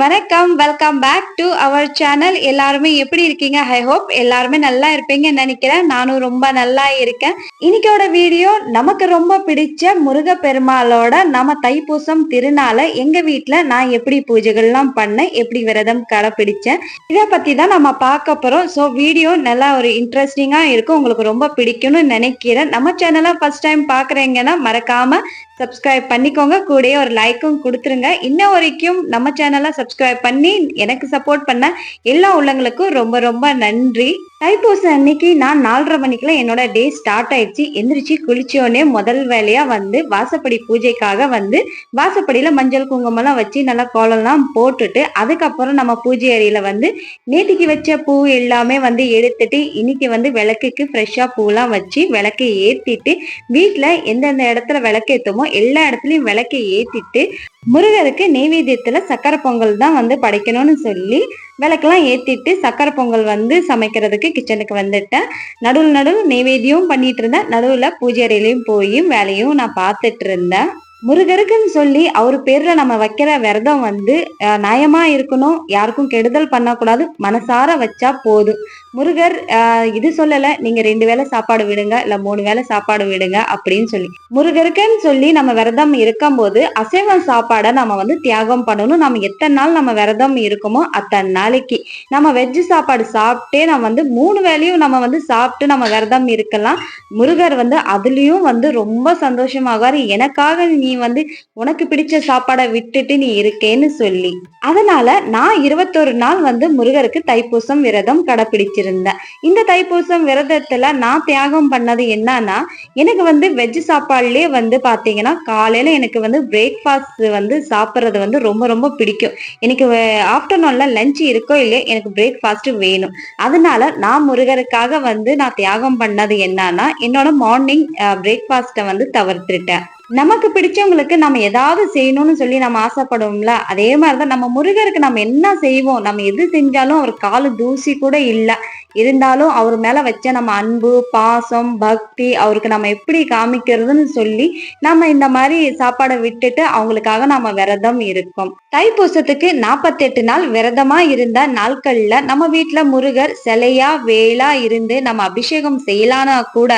வணக்கம். Welcome back to our channel எல்லாருமே எப்படி இருக்கீங்க? ஐ ஹோப் எல்லாருமே நல்லா இருப்பீங்கன்னு நினைக்கிறேன். நானும் ரொம்ப நல்லா இருக்கேன். இன்னைக்கோட வீடியோ நமக்கு ரொம்ப பிடிச்ச முருக பெருமாளோட நம்ம தைப்பூசம் திருநாளை எங்க வீட்டுல நான் எப்படி பூஜைகள்லாம் பண்ணேன் எப்படி விரதம் கடைப்பிடிச்சேன் இதை பத்தி தான் நம்ம பார்க்க போறோம். ஸோ வீடியோ நல்லா ஒரு இன்ட்ரெஸ்டிங்கா இருக்கும். உங்களுக்கு ரொம்ப பிடிக்கும்னு நினைக்கிறேன். நம்ம சேனலை ஃபர்ஸ்ட் டைம் பாக்குறீங்கன்னா மறக்காம சப்ஸ்கிரைப் பண்ணிக்கோங்க. கூடயே ஒரு லைக்கும் கொடுத்துருங்க. இன்ன வரைக்கும் நம்ம சேனலை சப்ஸ்கிரைப் பண்ணி எனக்கு சப்போர்ட் பண்ண எல்லா உள்ளங்களுக்கும் ரொம்ப ரொம்ப நன்றி. தைப்பூசம் அன்னைக்கு நான் நாலரை மணிக்கெல்லாம் என்னோட டே ஸ்டார்ட் ஆயிடுச்சு. எந்திரிச்சு குளிச்சோடனே முதல் வேலையா வந்து வாசப்படி பூஜைக்காக வந்து வாசப்படியில மஞ்சள் குங்குமம்லாம் வச்சு நல்லா கோலம்லாம் போட்டுட்டு அதுக்கப்புறம் நம்ம பூஜை அறையில வந்து நேத்திக்கு வச்ச பூ எல்லாமே வந்து எடுத்துட்டு இன்னைக்கு வந்து விளக்குக்கு ஃப்ரெஷ்ஷா பூலாம் வச்சு விளக்கை ஏற்றிட்டு வீட்டுல எந்தெந்த இடத்துல விளக்கு எல்லா இடத்துலயும் விளக்கை ஏத்திட்டு முருகருக்கு நெய்வேத்தியத்துல சக்கரை பொங்கல் தான் வந்து படைக்கணும்னு சொல்லி விளக்கெல்லாம் ஏத்திட்டு சக்கரை பொங்கல் வந்து சமைக்கிறதுக்கு கிச்சனுக்கு வந்துட்டேன். நடுவில் நடுவில் நெய்வேத்தியமும் பண்ணிட்டு இருந்தேன். நடுவில் பூஜை அறையிலையும் போய் வேலையும் நான் பார்த்துட்டு இருந்தேன். முருகருக்குன்னு சொல்லி அவர் பேர்ல நம்ம வைக்கிற விரதம் வந்து நியாயமா நயமா இருக்கணும். யாருக்கும் கெடுதல் பண்ணக்கூடாது. மனசார வச்சா போதும். முருகர் இது சொல்லல நீங்க ரெண்டு வேளை சாப்பாடு விடுங்க இல்ல மூணு வேளை சாப்பாடு விடுங்க அப்படின்னு சொல்லி. முருகருக்குன்னு சொல்லி நம்ம விரதம் இருக்கும்போது அசைவ சாப்பாடை நம்ம வந்து தியாகம் பண்ணணும். நம்ம எத்தனை நாள் நம்ம விரதம் இருக்குமோ அத்தனை நாளைக்கு. நம்ம வெஜ்ஜு சாப்பாடு சாப்பிட்டே நம்ம வந்து மூணு வேளையும் நம்ம வந்து சாப்பிட்டு நம்ம விரதம் இருக்கலாம். முருகர் வந்து அதுலயும் வந்து ரொம்ப சந்தோஷமாகாரு எனக்காக நீ வந்து உனக்கு பிடிச்ச சாப்பாடை விட்டுட்டு நீ இருக்கேன்னு சொல்லி. அதனால நான் இருபத்தொரு நாள் வந்து முருகருக்கு தைப்பூசம் விரதம் இருந்தேன் இந்த தைப்பூசம் விரதத்துல நான் தியாகம் பண்ணது என்னன்னா எனக்கு வந்து வெஜ் சாப்பாடுலயே வந்து பாத்தீங்கன்னா காலையில எனக்கு வந்து பிரேக்ஃபாஸ்ட் வந்து சாப்பிட்றது வந்து ரொம்ப ரொம்ப பிடிக்கும். எனக்கு ஆஃப்டர்நூன்ல லஞ்ச் இருக்கோ இல்லையோ எனக்கு பிரேக்ஃபாஸ்ட் வேணும். அதனால நான் முருகருக்காக வந்து நான் தியாகம் பண்ணது என்னன்னா என்னோட மார்னிங் பிரேக்ஃபாஸ்ட்டை வந்து தவிர்த்துட்டேன். நமக்கு பிடிச்சவங்களுக்கு நம்ம ஏதாவது செய்யணும்னு சொல்லி நம்ம ஆசைப்படுவோம்ல? அதே மாதிரிதான் நம்ம முருகருக்கு நம்ம என்ன செய்வோம்? நம்ம எது செஞ்சாலும் அவர் காலு தூசி கூட இல்லை. இருந்தாலும் அவர் மேல வச்ச நம்ம அன்பு பாசம் பக்தி அவருக்கு நம்ம எப்படி காமிக்கிறதுன்னு சொல்லி நம்ம இந்த மாதிரி சாப்பாடை விட்டுட்டு அவங்களுக்காக நம்ம விரதம் இருக்கோம். தைப்பூசத்துக்கு நாற்பத்தெட்டு நாள் விரதமா இருந்த நாட்கள்ல நம்ம வீட்டுல முருகர் சிலையா வேலா இருந்து நம்ம அபிஷேகம் செய்யலானா கூட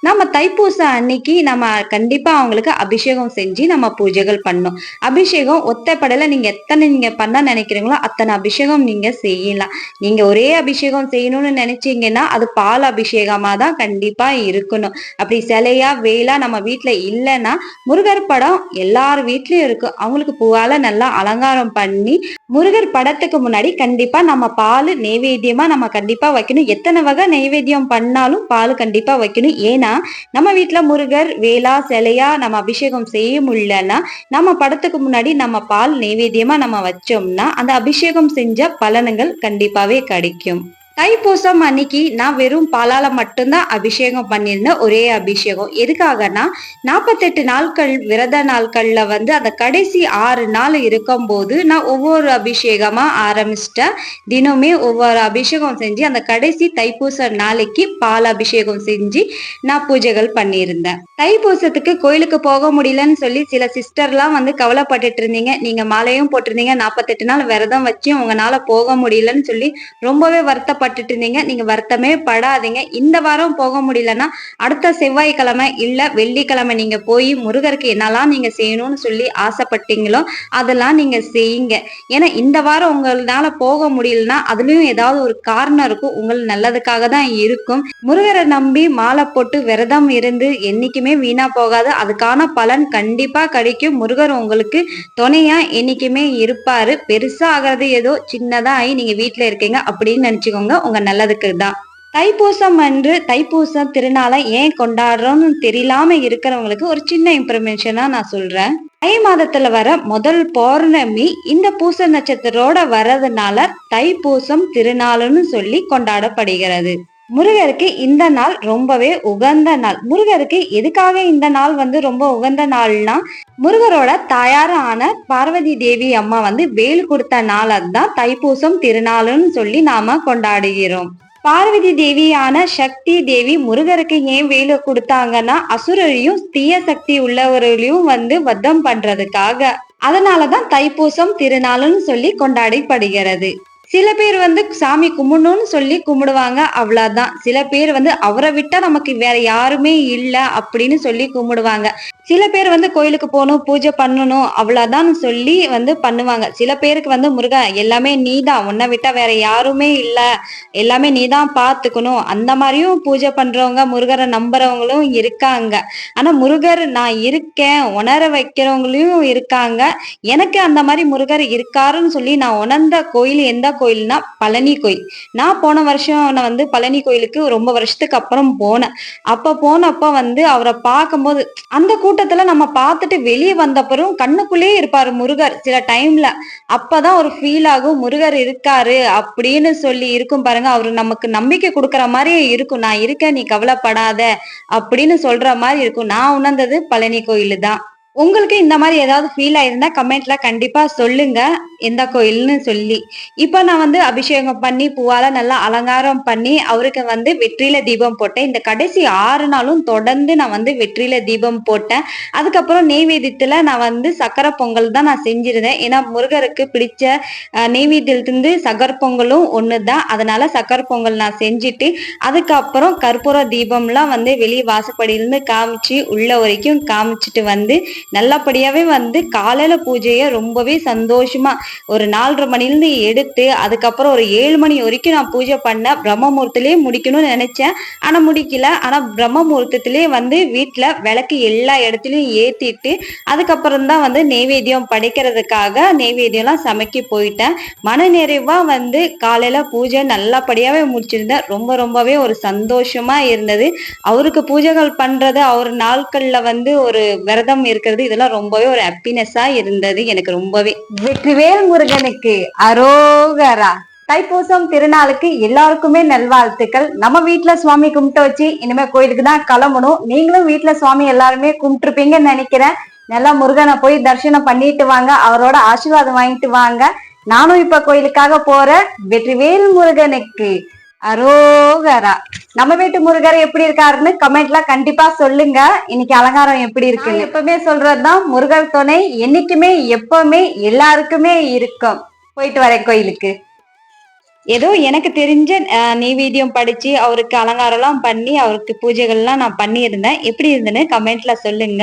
நம்ம தைப்பூசம் அன்னைக்கு நம்ம கண்டிப்பா அவங்களுக்கு அபிஷேகம் செஞ்சு நம்ம பூஜைகள் பண்ணோம். அபிஷேகம் ஒத்தப்படல நீங்க எத்தனை நீங்க பண்ண நினைக்கிறீங்களோ அத்தனை அபிஷேகம் நீங்க செய்யலாம். நீங்க ஒரே அபிஷேகம் செய்யணும்னு நினைச்சீங்கன்னா அது பால் அபிஷேகமா தான் கண்டிப்பா இருக்கணும். அப்படி சிலையா வேலா நம்ம வீட்டுல இல்லைன்னா முருகர் படம் எல்லார் வீட்லயும் இருக்கு. அவங்களுக்கு பூவால நல்லா அலங்காரம் பண்ணி முருகர் படத்துக்கு முன்னாடி கண்டிப்பா நம்ம பால் நெய்வேத்தியமா நம்ம கண்டிப்பா வைக்கணும். எத்தனை வகை நெய்வேத்தியம் பண்ணாலும் பால் கண்டிப்பா வைக்கணும். ஏன்னா நம்ம வீட்டுல முருகர் வேலா சிலையா நம்ம அபிஷேகம் செய்ய முடியலன்னா நம்ம படத்துக்கு முன்னாடி நம்ம பால் நெய்வேத்தியமா நம்ம வச்சோம்னா அந்த அபிஷேகம் செஞ்ச பலன்கள் கண்டிப்பாவே கிடைக்கும். தைப்பூசம் அன்னைக்கு நான் வெறும் பாலால மட்டும்தான் அபிஷேகம் பண்ணியிருந்தேன் ஒரே அபிஷேகம். எதுக்காகனா நாற்பத்தெட்டு நாட்கள் விரத நாட்கள்ல வந்து அந்த கடைசி ஆறு நாள் இருக்கும்போது நான் ஒவ்வொரு அபிஷேகமா ஆரம்பிச்சிட்டேன். தினமே ஒவ்வொரு அபிஷேகம் செஞ்சு அந்த கடைசி தைப்பூச நாளைக்கு பால் அபிஷேகம் செஞ்சு நான் பூஜைகள் பண்ணியிருந்தேன். தைப்பூசத்துக்கு கோயிலுக்கு போக முடியலன்னு சொல்லி சில சிஸ்டர்லாம் வந்து கவலைப்பட்டுட்டு இருந்தீங்க. நீங்க மாலையும் போட்டிருந்தீங்க. நாற்பத்தெட்டு நாள் விரதம் வச்சு உங்களால போக முடியலன்னு சொல்லி ரொம்பவே வருத்தப்பட்டுட்டு இருந்தீங்க நீங்க வருத்தமே படாதீங்க. இந்த வாரம் போக முடியலன்னா அடுத்த செவ்வாய்க்கிழமை இல்ல வெள்ளிக்கிழமை நீங்க போய் முருகருக்கு என்னெல்லாம் நீங்க செய்யணும்னு சொல்லி ஆசைப்பட்டீங்களோ அதெல்லாம் நீங்க செய்யுங்க. ஏன்னா இந்த வாரம் உங்களால போக முடியலன்னா அதுலயும் ஏதாவது ஒரு காரணம் இருக்கும். உங்கள் நல்லதுக்காக தான் இருக்கும். முருகரை நம்பி மாலை போட்டு விரதம் இருந்து என்னைக்குமே வீணா போகாது. அதுக்கான பலன் கண்டிப்பா கிடைக்கும். முருகர் உங்களுக்கு துணையா என்னைக்குமே இருப்பாரு. பெருசா ஆகிறது ஏதோ சின்னதா ஆகி நீங்க வீட்டுல இருக்கீங்க அப்படின்னு நினைச்சுக்கோங்க. உங்க நல்லதுக்கு தான். தைப்பூசம் அன்று தைப்பூசம் திருநாளை ஏன் கொண்டாடுறோம்னு தெரியலாம இருக்கிறவங்களுக்கு ஒரு சின்ன இன்ஃபர்மேஷனா நான் சொல்றேன். தை மாதத்துல வர முதல் பௌர்ணமி இந்த பூச நட்சத்திரோட வர்றதுனால தைப்பூசம் திருநாளுன்னு சொல்லி கொண்டாடப்படுகிறது. முருகருக்கு இந்த நாள் ரொம்பவே உகந்த நாள். முருகருக்கு எதுக்காக இந்த நாள் வந்து ரொம்ப உகந்த நாள்னா முருகரோட தாயாரான பார்வதி தேவி அம்மா வந்து வேல் கொடுத்த நாள் அதுதான். தைப்பூசம் திருநாளுன்னு சொல்லி நாம கொண்டாடுகிறோம். பார்வதி தேவியான சக்தி தேவி முருகருக்கு ஏன் வேலை கொடுத்தாங்கன்னா அசுரரையும் தீய சக்தி உள்ளவர்களையும் வந்து வத்தம் பண்றதுக்காக. அதனாலதான் தைப்பூசம் திருநாள்னு சொல்லி கொண்டாடப்படுகிறது. சில பேர் வந்து சாமி கும்பிடணும்னு சொல்லி கும்பிடுவாங்க அவ்வளவுதான். சில பேர் வந்து அவரை விட்டா நமக்கு வேற யாருமே இல்ல அப்படின்னு சொல்லி கும்பிடுவாங்க. சில பேர் வந்து கோயிலுக்கு போகணும் பூஜை பண்ணணும் அவ்வளவுதான் சொல்லி வந்து பண்ணுவாங்க. சில பேருக்கு வந்து முருகா எல்லாமே நீதான். உன்னை விட்டா வேற யாருமே இல்ல. எல்லாமே நீதான் பாத்துக்கணும். அந்த மாதிரியும் பூஜை பண்றவங்க முருகரை நம்புறவங்களும் இருக்காங்க. ஆனா முருகர் நான் இருக்கேன். உணர வைக்கிறவங்களையும் இருக்காங்க. எனக்கு அந்த மாதிரி முருகர் இருக்காருன்னு சொல்லி நான் உணர்ந்த கோயில் எந்த கோயில்னா பழனி கோயில். நான் போன வருஷம் நான் வந்து பழனி கோயிலுக்கு ரொம்ப வருஷத்துக்கு அப்புறம் போனேன். அப்ப போனப்ப வந்து அவரை பார்க்கும்போது அந்த கூட்டம் கூட்டத்துல நம்ம பார்த்துட்டு வெளியே வந்தப்பறம் கண்ணுக்குள்ளேயே இருப்பாரு முருகர் சில டைம்ல அப்பதான் ஒரு ஃபீல் ஆகும் முருகர் இருக்காரு அப்படின்னு சொல்லி இருக்கும் பாருங்க. அவரு நமக்கு நம்பிக்கை கொடுக்குற மாதிரியே இருக்கும். நான் இருக்கேன் நீ கவலைப்படாத அப்படின்னு சொல்ற மாதிரி இருக்கும். நான் உணர்ந்தது பழனி கோயிலு தான் உங்களுக்கு இந்த மாதிரி ஏதாவது ஃபீல் ஆயிருந்தா கமெண்ட்ல கண்டிப்பா சொல்லுங்க. எந்த கோயில்னு சொல்லி. இப்போ நான் வந்து அபிஷேகம் பண்ணி பூவால நல்லா அலங்காரம் பண்ணி அவருக்கு வந்து வெற்றில தீபம் போட்டேன். இந்த கடைசி ஆறு நாளும் தொடர்ந்து நான் வந்து வெற்றில தீபம் போட்டேன். அதுக்கப்புறம் நெய்வேத்தியத்துல நான் வந்து சக்கரை பொங்கல் தான் நான் செஞ்சிருந்தேன். ஏன்னா முருகருக்கு பிடிச்ச நெய்வேத்தியத்திலிருந்து சக்கரை பொங்கலும் ஒண்ணுதான். அதனால சக்கரை பொங்கல் நான் செஞ்சுட்டு அதுக்கப்புறம் கற்பூர தீபம்லாம் வந்து வெளியே வாசப்படியிலிருந்து காமிச்சு உள்ள வரைக்கும் காமிச்சிட்டு வந்து நல்லபடியாவே வந்து காலையில பூஜையை ரொம்பவே சந்தோஷமா ஒரு நாலரை மணிலேருந்து எடுத்து அதுக்கப்புறம் ஒரு ஏழு மணி வரைக்கும் நான் பூஜை பண்ண பிரம்மமுகூர்த்திலே முடிக்கணும்னு நினைச்சேன். ஆனா முடிக்கல. ஆனா பிரம்மமுகூர்த்தத்திலே வந்து வீட்டுல விளக்கு எல்லா இடத்துலயும் ஏத்திட்டு அதுக்கப்புறம் தான் வந்து நெய்வேத்தியம் படைக்கிறதுக்காக நெய்வேத்தியம்லாம் சமைக்க போயிட்டேன். மன நிறைவா வந்து காலையில பூஜை நல்லபடியாவே முடிச்சிருந்தேன். ரொம்ப ரொம்பவே ஒரு சந்தோஷமா இருந்தது. அவருக்கு பூஜைகள் பண்றது அவர் நாட்கள்ல வந்து ஒரு விரதம் இருக்கிறது இதெல்லாம் ரொம்பவே ஒரு ஹாப்பினஸ்ஸா இருந்தது. எனக்கு ரொம்பவே வெற்றிவேல் முருகனுக்கு அரோகரா. தைப்பூசம் திருநாளுக்கு எல்லாருக்குமே நல்வாழ்த்துக்கள். நம்ம வீட்டுல சுவாமி கும்பிட்டு வச்சு இனிமே கோயிலுக்கு தான் கிளம்பணும். நீங்களும் வீட்டுல சுவாமி எல்லாருமே கும்பிட்டுருப்பீங்கன்னு நினைக்கிறேன். நல்லா முருகனை போய் தரிசனம் பண்ணிட்டு வாங்க. அவரோட ஆசீர்வாதம் வாங்கிட்டு வாங்க. நானும் இப்ப கோயிலுக்காக போறேன் வெற்றிவேல் முருகனுக்கு அரோகரா. நம்ம வீட்டு முருகர் எப்படி இருக்காருன்னு கமெண்ட்ல கண்டிப்பா சொல்லுங்க. இன்னைக்கு அலங்காரம் எப்படி இருக்கு? எப்பவுமே சொல்றதுதான் முருகர் துணை. என்னைக்குமே எப்பவுமே எல்லாருக்குமே இருக்கும். போயிட்டு வரேன் கோயிலுக்கு. ஏதோ எனக்கு தெரிஞ்ச நெய்வேத்தியம் படிச்சு அவருக்கு அலங்காரம்லாம் பண்ணி அவருக்கு பூஜைகள்லாம் நான் பண்ணியிருந்தேன். எப்படி இருந்தேன்னு கமெண்ட்ல சொல்லுங்க.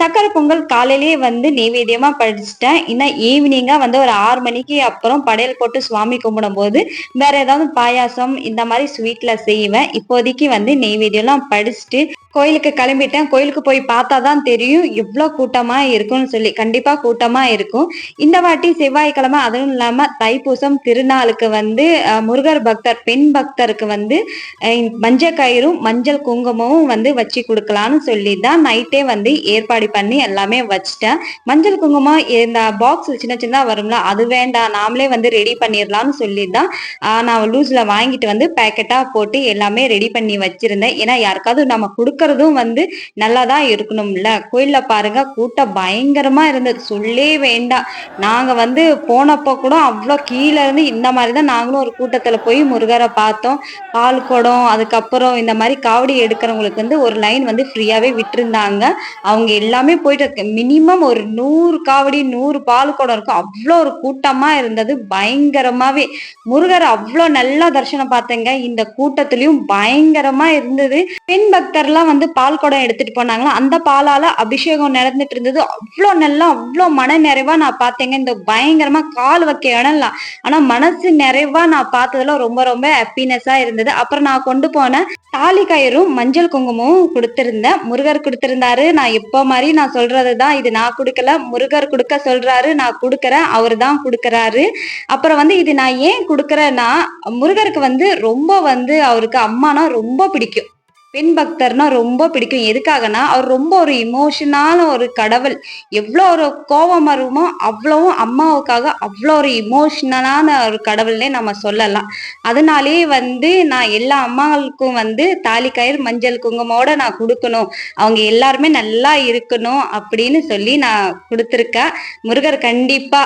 சக்கரை பொங்கல் காலையிலேயே வந்து நெய்வேத்தியமா படிச்சுட்டேன். இன்னும் ஈவினிங்கா வந்து ஒரு ஆறு மணிக்கு அப்புறம் படையல் போட்டு சுவாமி கும்பிடும் போது வேற ஏதாவது பாயாசம் இந்த மாதிரி ஸ்வீட்ல செய்வேன். இப்போதைக்கு வந்து நெய்வேத்தியம்லாம் படிச்சுட்டு கோயிலுக்கு கிளம்பிட்டேன். கோயிலுக்கு போய் பார்த்தா தான் தெரியும். எவ்வளோ கூட்டமா இருக்கும்னு சொல்லி. கண்டிப்பா கூட்டமா இருக்கும். இந்த வாட்டி செவ்வாய்க்கிழமை அதுவும் இல்லாம தைப்பூசம் திருநாளுக்கு வந்து முருகர் பக்தர் பெண் பக்தருக்கு வந்து மஞ்சள் கயிறும் மஞ்சள் குங்குமமும் வந்து வச்சு கொடுக்கலான்னு சொல்லி தான் நைட்டே வந்து ஏற்பாடு பண்ணி எல்லாமே வச்சுட்டேன். மஞ்சள் குங்குமம் இந்த பாக்ஸ் சின்ன சின்னதாக வரும்ல அது வேண்டாம் நாமளே வந்து ரெடி பண்ணிடலாம்னு சொல்லி தான் நான் லூஸ்ல வாங்கிட்டு வந்து பேக்கெட்டாக போட்டு எல்லாமே ரெடி பண்ணி வச்சிருந்தேன். ஏன்னா யாருக்காவது நம்ம கொடுக்கறதும் வந்து நல்லா தான் இருக்கணும்ல. கோயிலில் பாருங்க கூட்டம் பயங்கரமாக இருந்தது. சொல்லே வேண்டாம். நாங்க வந்து போனப்போ கூட அவ்வளோ கீழே இருந்து இந்த மாதிரி தான் நாங்களும் ஒரு கூட்டத்துல போய் முருகரை பார்த்தோம். பால் குடம் அதுக்கப்புறம் இந்த மாதிரி காவடி எடுக்கிறவங்களுக்கு வந்து ஒரு லைன் வந்து ஃப்ரீயாவே விட்டுருந்தாங்க. அவங்க எல்லாமே போயிட்டு மினிமம் ஒரு நூறு காவடி நூறு பால் குடம் இருக்கும். அவ்வளோ ஒரு கூட்டமா இருந்தது பயங்கரமாவே. முருகரை அவ்வளோ நல்லா தரிசனம் பார்த்தேங்க. இந்த கூட்டத்திலயும் பயங்கரமா இருந்தது. பெண் பக்தர்லாம் வந்து பால் குடம் எடுத்துட்டு போனாங்களா? அந்த பாலால அபிஷேகம் நடந்துட்டு இருந்தது. அவ்வளோ நல்லா அவ்வளோ மன நிறைவா நான் பார்த்தேங்க. இந்த பயங்கரமா கால் வைக்க இடம்லாம். ஆனா மனசு நிறைவா நான் பார்த்ததுல ரொம்ப ரொம்ப ஹாப்பினஸ்ஸாக இருந்தது. அப்புறம் நான் கொண்டு போன தாலி கயிறும் மஞ்சள் குங்குமமும் கொடுத்திருந்தேன். முருகர் கொடுத்திருந்தாரு. நான் எப்போ மாதிரி நான் சொல்றதுதான் இது நான் கொடுக்கல. முருகர் கொடுக்க சொல்றாரு. நான் கொடுக்குறேன். அவர் தான் கொடுக்குறாரு. அப்புறம் வந்து இது நான் ஏன் கொடுக்குறேன்னா முருகருக்கு வந்து ரொம்ப வந்து அவருக்கு அம்மானா ரொம்ப பிடிக்கும். பெண் பக்தர்னா ரொம்ப பிடிக்கும். எதுக்காகனா அவர் ரொம்ப ஒரு இமோஷனான ஒரு கடவுள். எவ்வளோ ஒரு கோபம் வருமோ அவ்வளவும் அம்மாவுக்காக அவ்வளோ ஒரு இமோஷனலான ஒரு கடவுள்னே நம்ம சொல்லலாம். அதனாலேயே வந்து நான் எல்லா அம்மாவுக்கும் வந்து தாலி கயிறு மஞ்சள் குங்குமோட நான் கொடுக்கணும். அவங்க எல்லாருமே நல்லா இருக்கணும் அப்படின்னு சொல்லி நான் கொடுத்துருக்கேன். முருகர் கண்டிப்பா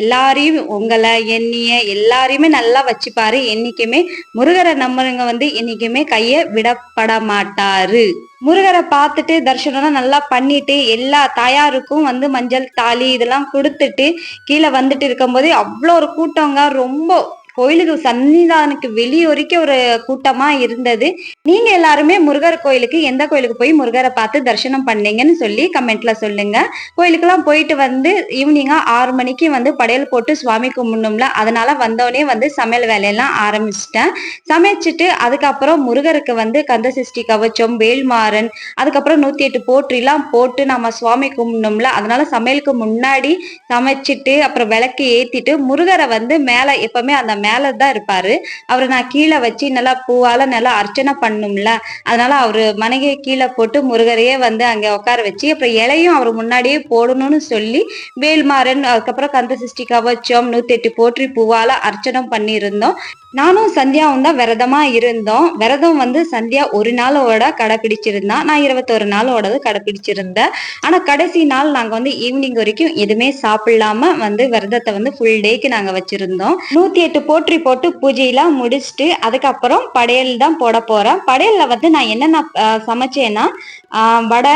எல்லாரையும் உங்களை என்னைய எல்லாரையுமே நல்லா வச்சுப்பாரு. என்னைக்குமே முருகரை நம்மளுங்க வந்து என்னைக்குமே கையை விடப்பட மாட்டாரு முருகரை பார்த்துட்டு தர்ஷனம்லாம் நல்லா பண்ணிட்டு எல்லா தாயாருக்கும் வந்து மஞ்சள் தாலி இதெல்லாம் கொடுத்துட்டு கீழே வந்துட்டு இருக்கும்போது அவ்வளோ ஒரு கூட்டங்க. ரொம்ப கோயிலுக்கு சன்னிதானுக்கு வெளியே வரைக்கும் ஒரு கூட்டமா இருந்தது. நீங்க எல்லாருமே முருகர் கோயிலுக்கு எந்த கோயிலுக்கு போய் முருகரை பார்த்து தரிசனம் பண்ணீங்கன்னு சொல்லி கமெண்ட்ல சொல்லுங்க. கோயிலுக்கெல்லாம் போயிட்டு வந்து ஈவினிங்கா ஆறு மணிக்கு வந்து படையல் போட்டு சுவாமி கும்பிடணும்ல. அதனால வந்தோடனே வந்து சமையல் வேலையெல்லாம் ஆரம்பிச்சிட்டேன். சமைச்சிட்டு அதுக்கப்புறம் முருகருக்கு வந்து கந்த சிருஷ்டி கவச்சம் வேல்மாறன் அதுக்கப்புறம் நூத்தி எட்டு போற்றிலாம் போட்டு நம்ம சுவாமி கும்பிடணும்ல. அதனால சமையலுக்கு முன்னாடி சமைச்சிட்டு அப்புறம் விளக்கு ஏத்திட்டு முருகரை வந்து மேல எப்பவுமே அந்த மேல தான் இருப்பாரு. அவரை நான் கீழே வச்சு நல்லா பூவால நல்லா அர்ச்சனை பண்ணும்ல. அதனால அவரு மனைவியை கீழே போட்டு முருகரையே வந்து அங்க உட்கார வச்சு அப்புறம் இலையும் அவர் முன்னாடியே போடணும்னு சொல்லி வேல்மாறன் அதுக்கப்புறம் கந்த சிஷ்டி கவச்சம் நூத்தி எட்டு போற்றி பூவால அர்ச்சனை பண்ணியிருந்தோம். நானும் சந்தியாவும் தான் விரதமா இருந்தோம். விரதம் வந்து சந்தியா ஒரு நாளோட கடைபிடிச்சிருந்தா நான் இருபத்தொரு நாளோடது கடைபிடிச்சிருந்தேன். ஆனா கடைசி நாள் நாங்க வந்து ஈவினிங் வரைக்கும் எதுவுமே சாப்பிடலாம வந்து விரதத்தை வந்து ஃபுல் டேக்கு நாங்க வச்சிருந்தோம். நூத்தி எட்டு போற்றி போட்டு பூஜையெல்லாம் முடிச்சுட்டு அதுக்கப்புறம் படையல் தான் போட போறேன். படையல்ல வந்து நான் என்னென்ன சமைச்சேன்னா வடை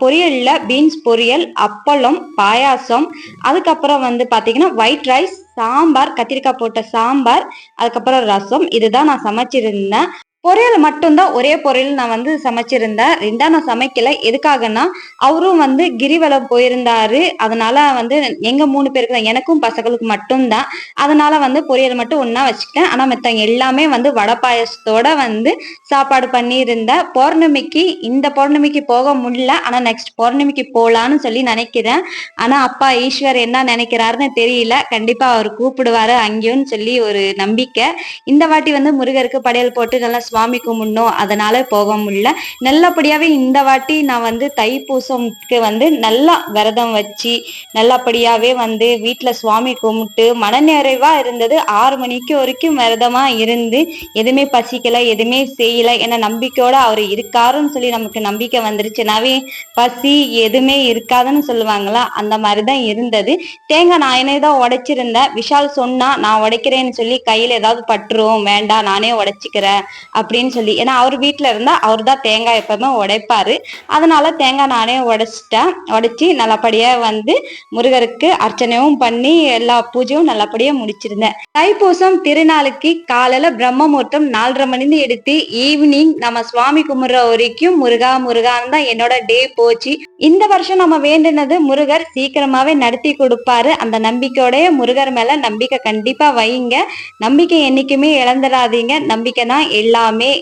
பொரியலில் பீன்ஸ் பொரியல் அப்பளம் பாயாசம் அதுக்கப்புறம் வந்து பார்த்தீங்கன்னா ஒயிட் ரைஸ் சாம்பார் கத்திரிக்காய் போட்ட சாம்பார் அதுக்கப்புறம் ரசம் இதுதான் நான் சமைச்சிருந்தேன். பொரியல் மட்டும்தான் ஒரே பொரியல் நான் வந்து சமைச்சிருந்தேன். ரெண்டா நான் சமைக்கல. எதுக்காகனா அவரும் வந்து கிரிவலம் போயிருந்தாரு. அதனால வந்து எங்க மூணு பேருக்கு தான் எனக்கும் பசங்களுக்கு மட்டும்தான். அதனால வந்து பொரியல் மட்டும் ஒன்னா வச்சுக்கிட்டேன். ஆனா மத்தவங்க எல்லாமே வந்து வடை பாயசத்தோட வந்து சாப்பாடு பண்ணியிருந்தேன் பௌர்ணமிக்கு இந்த பௌர்ணமிக்கு போக முடியல. ஆனா நெக்ஸ்ட் பௌர்ணமிக்கு போகலான்னு சொல்லி நினைக்கிறேன். ஆனா அப்பா ஈஸ்வர் என்ன நினைக்கிறாருன்னு தெரியல. கண்டிப்பா அவர் கூப்பிடுவாரு அங்கேயும் சொல்லி ஒரு நம்பிக்கை. இந்த வாட்டி வந்து முருகருக்கு படையல் போட்டு நல்லா சுவாமி கும்பிடணும் அதனால போக முடியல. நல்லபடியாவே இந்த வாட்டி நான் வந்து தைப்பூசம்க்கு வந்து நல்லா விரதம் வச்சு நல்லபடியாவே வந்து வீட்டுல சுவாமி கும்பிட்டு மனநிறைவா இருந்தது. ஆறு மணிக்கு வரைக்கும் விரதமா இருந்து எதுவுமே பசிக்கல எதுவுமே செய்யல ஏன்னா நம்பிக்கையோட அவர் இருக்காருன்னு சொல்லி நமக்கு நம்பிக்கை வந்துருச்சுனாவே பசி எதுவுமே இருக்காதுன்னு சொல்லுவாங்களா? அந்த மாதிரிதான் இருந்தது. தேங்காய் நான் என்ன தான் உடைச்சிருந்தேன். விஷால் சொன்னா நான் உடைக்கிறேன்னு சொல்லி கையில ஏதாவது பட்டுரும் வேண்டாம் நானே உடைச்சிக்கிறேன் அப்படின்னு சொல்லி. ஏன்னா அவர் வீட்டில் இருந்தால் அவர் தான் தேங்காய் எப்பவுமே உடைப்பாரு. அதனால தேங்காய் நானே உடைச்சிட்டேன். உடைச்சி நல்லபடியாக வந்து முருகருக்கு அர்ச்சனையும் பண்ணி எல்லா பூஜையும் நல்லபடியாக முடிச்சிருந்தேன். தைப்பூசம் திருநாளுக்கு காலையில் பிரம்ம முகூர்த்தம் நாலரை மணிந்து எடுத்து ஈவினிங் நம்ம சுவாமி கும்பிட்ற வரைக்கும் முருகா முருகான்னு தான் என்னோட டே போச்சு. இந்த வருஷம் நம்ம வேண்டினது முருகர் சீக்கிரமாவே நடத்தி கொடுப்பாரு. அந்த நம்பிக்கையோடைய முருகர் மேல நம்பிக்கை கண்டிப்பா வைங்க. நம்பிக்கை என்னைக்குமே இழந்துடாதீங்க. நம்பிக்கை தான் எல்லாமே. எல்லாமே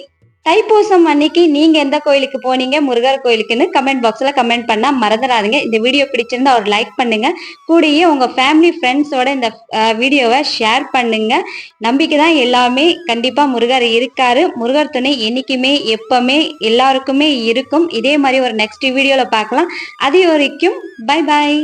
தைப்பூசம் அன்னைக்கு நீங்க எந்த கோயிலுக்கு போனீங்க முருகர் கோயிலுக்குன்னு கமெண்ட் பாக்ஸ்ல கமெண்ட் பண்ணா மறந்துடாதீங்க. இந்த வீடியோ பிடிச்சிருந்தா ஒரு லைக் பண்ணுங்க. கூடயே உங்க ஃபேமிலி ஃப்ரெண்ட்ஸோட இந்த வீடியோவை ஷேர் பண்ணுங்க. நம்பிக்கை தான் எல்லாமே. கண்டிப்பா முருகர் இருக்காரு. முருகர் துணை என்னைக்குமே எப்பவுமே எல்லாருக்குமே இருக்கும். இதே மாதிரி ஒரு நெக்ஸ்ட் வீடியோல பார்க்கலாம். அது வரைக்கும் பை பாய்